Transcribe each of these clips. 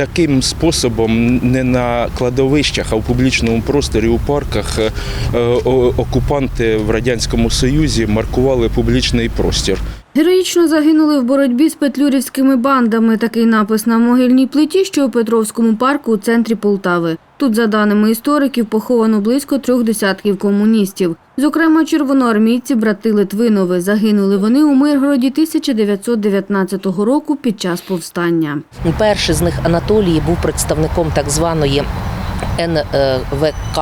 Таким способом не на кладовищах, а в публічному просторі у парках е, окупанти в радянському союзі маркували публічний простір. Героїчно загинули в боротьбі з петлюрівськими бандами. Такий напис на могильній плиті, що у Петровському парку у центрі Полтави. Тут, за даними істориків, поховано близько трьох десятків комуністів. Зокрема, червоноармійці брати Литвинови. Загинули вони у Миргороді 1919 року під час повстання. Перший з них Анатолій був представником так званої. НВК,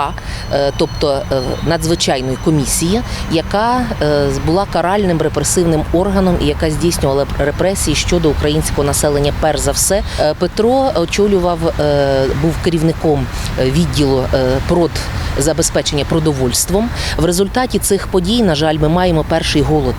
е, тобто е, надзвичайної комісії, яка е, була каральним репресивним органом і яка здійснювала репресії щодо українського населення. Перш за все, Е, Петро очолював, е, був керівником е, відділу е, прод забезпечення продовольством. В результаті цих подій, на жаль, ми маємо перший голод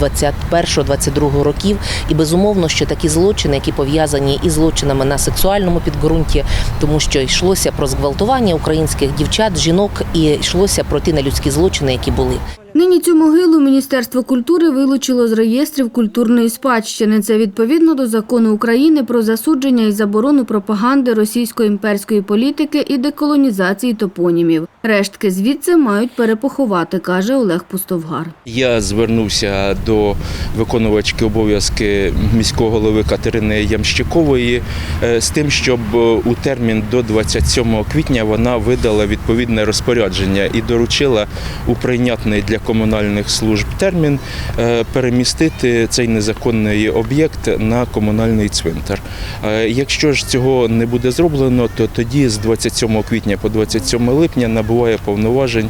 21-22 років. І безумовно, що такі злочини, які пов'язані із злочинами на сексуальному підґрунті, тому що йшлося про зґвалтування українських дівчат, жінок і йшлося про ті нелюдські злочини, які були. Нині цю могилу Міністерство культури вилучило з реєстрів культурної спадщини. Це відповідно до закону України про засудження і заборону пропаганди російської імперської політики і деколонізації топонімів. Рештки звідси мають перепоховати, каже Олег Пустовгар. Я звернувся до виконувачки обов'язки міського голови Катерини Ямщикової е, з тим, щоб е, у термін до 27 квітня вона видала відповідне розпорядження і доручила у прийнятний для комунальних служб термін е, перемістити цей незаконний об'єкт на комунальний цвинтар. Е, Якщо ж цього не буде зроблено, то тоді з 27 квітня по 27 липня набуває повноважень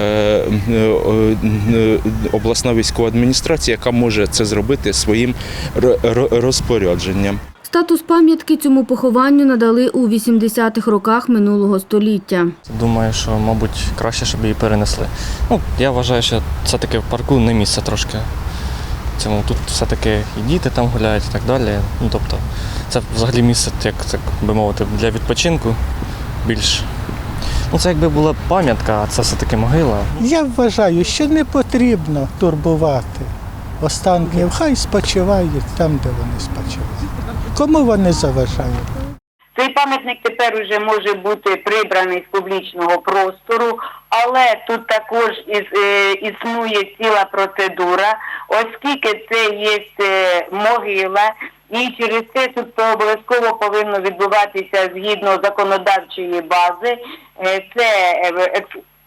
е, обласна військова адміністрація, яка може це зробити своїм ро- ро- розпорядженням. Статус пам'ятки цьому похованню надали у 80-х роках минулого століття. Думаю, що, мабуть, краще, щоб її перенесли. Ну, я вважаю, що все-таки в парку не місце трошки. Цьому тут все-таки і діти там гуляють і так далі. Ну, тобто, це взагалі місце, як так би мовити, для відпочинку більш. Ну, це якби була пам'ятка, а це все-таки могила. Я вважаю, що не потрібно турбувати останків. Хай спочивають там, де вони спочивають. Кому вони заважають? Цей пам'ятник тепер уже може бути прибраний з публічного простору, але тут також е, існує ціла процедура, оскільки це є е, могила, і через це тут обов'язково повинно відбуватися згідно законодавчої бази. Е, Це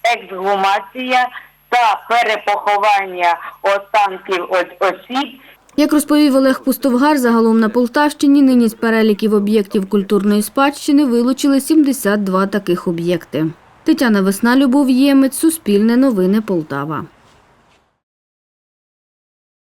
ексгумація та перепоховання останків осіб, Як розповів Олег Пустовгар, загалом на Полтавщині нині з переліків об'єктів культурної спадщини вилучили 72 таких об'єкти. Тетяна Весна, Любов Ємець, Суспільне новини Полтава.